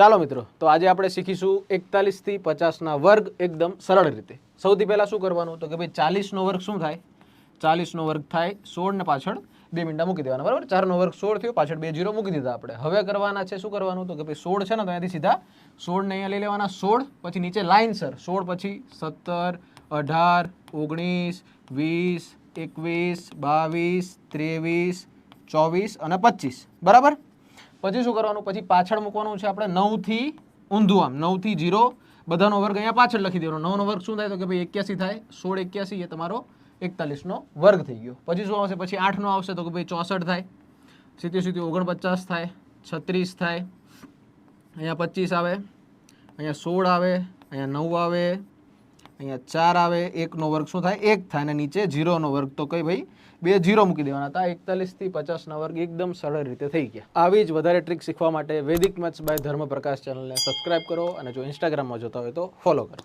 ચાલો મિત્રો, તો આજે આપણે શીખીશું એકતાલીસથી પચાસના વર્ગ એકદમ સરળ રીતે. સૌથી પહેલાં શું કરવાનું? તો કે ભાઈ ચાલીસનો વર્ગ શું થાય? ચાલીસનો વર્ગ થાય સોળને પાછળ બે મિનિટા મૂકી દેવાના, બરાબર? ચારનો વર્ગ સોળ થયો, પાછળ બે જીરો મૂકી દીધા આપણે. હવે કરવાના છે શું કરવાનું? તો કે ભાઈ સોળ છે ને, તો અહીંયાથી સીધા સોળને અહીંયા લઈ લેવાના, સોળ, પછી નીચે લાઇનસર સોળ, પછી સત્તર, અઢાર, ઓગણીસ, વીસ, એકવીસ, બાવીસ, ત્રેવીસ, ચોવીસ અને પચીસ. બરાબર? પછી શું કરવાનું? પછી પાછળ મૂકવાનું છે આપણે નવથી ઊંધું આમ. નવથી જીરો બધાનો વર્ગ અહીંયા પાછળ લખી દેવાનો. નવનો વર્ગ શું થાય? તો કે ભાઈ એક્યાસી થાય. સોળ એક્યાસી એ તમારો એકતાલીસનો વર્ગ થઈ ગયો. પછી શું આવશે? પછી આઠનો આવશે તો કે ભાઈ ચોસઠ થાય. સીધી સીધી ઓગણપચાસ થાય. છત્રીસ થાય. અહીંયા પચીસ આવે. અહીંયા સોળ આવે. અહીંયા નવ આવે. અહીંયા ચાર આવે, એકનો વર્ગ શું થાય? એક થાય અને નીચે જીરોનો વર્ગ. તો કઈ ભાઈ? બે જીરો મૂકી દેવાના. હતા એકતાલીસથી પચાસના વર્ગ એકદમ સરળ રીતે થઈ ગયા. આવી જ વધારે ટ્રીક શીખવા માટે વૈદિક મેથ્સ બાય ધર્મ પ્રકાશ ચેનલને સબસ્ક્રાઇબ કરો અને જો ઇન્સ્ટાગ્રામમાં જોતા હોય તો ફોલો કરો.